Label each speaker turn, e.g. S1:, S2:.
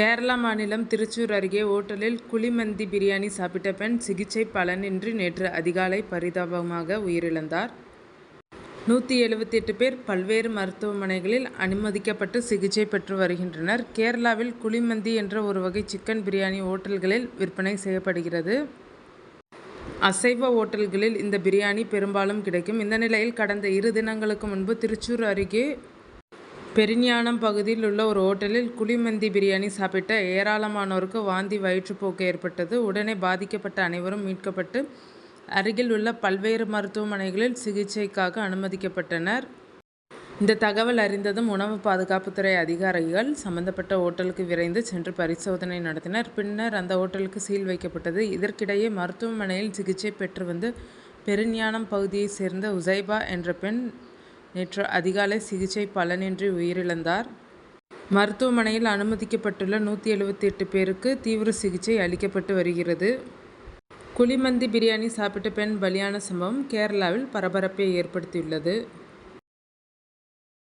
S1: கேரளா மாநிலம் திருச்சூர் அருகே ஓட்டலில் குழிமந்தி பிரியாணி சாப்பிட்ட பெண் சிகிச்சை பலனின்றி நேற்று அதிகாலை பரிதாபமாக உயிரிழந்தார். நூற்றி எழுபத்தி எட்டு பேர் பல்வேறு மருத்துவமனைகளில் அனுமதிக்கப்பட்டு சிகிச்சை பெற்று வருகின்றனர். கேரளாவில் குழிமந்தி என்ற ஒரு வகை சிக்கன் பிரியாணி ஓட்டல்களில் விற்பனை செய்யப்படுகிறது. அசைவ ஓட்டல்களில் இந்த பிரியாணி பெரும்பாலும் கிடைக்கும். இந்த நிலையில் கடந்த இரு தினங்களுக்கு முன்பு திருச்சூர் அருகே பெருஞானம் பகுதியில் உள்ள ஒரு ஓட்டலில் குழிமந்தி பிரியாணி சாப்பிட்ட ஏராளமானோருக்கு வாந்தி வயிற்றுப்போக்கு ஏற்பட்டது. உடனே பாதிக்கப்பட்ட அனைவரும் மீட்கப்பட்டு அருகில் உள்ள பல்வேறு மருத்துவமனைகளில் சிகிச்சைக்காக அனுமதிக்கப்பட்டனர். இந்த தகவல் அறிந்ததும் உணவு பாதுகாப்புத்துறை அதிகாரிகள் சம்பந்தப்பட்ட ஓட்டலுக்கு விரைந்து சென்று பரிசோதனை நடத்தினர். பின்னர் அந்த ஓட்டலுக்கு சீல் வைக்கப்பட்டது. இதற்கிடையே மருத்துவமனையில் சிகிச்சை பெற்று வந்து பெரிஞானம் பகுதியைச் சேர்ந்த உசைபா என்ற பெண் நேற்று அதிகாலை சிகிச்சை பலனின்றி உயிரிழந்தார். மருத்துவமனையில் அனுமதிக்கப்பட்டுள்ள நூற்றி எழுபத்தி எட்டு பேருக்கு தீவிர சிகிச்சை அளிக்கப்பட்டு வருகிறது. குழிமந்தி பிரியாணி சாப்பிட்ட பெண் பலியான சம்பவம் கேரளாவில் பரபரப்பை ஏற்படுத்தியுள்ளது.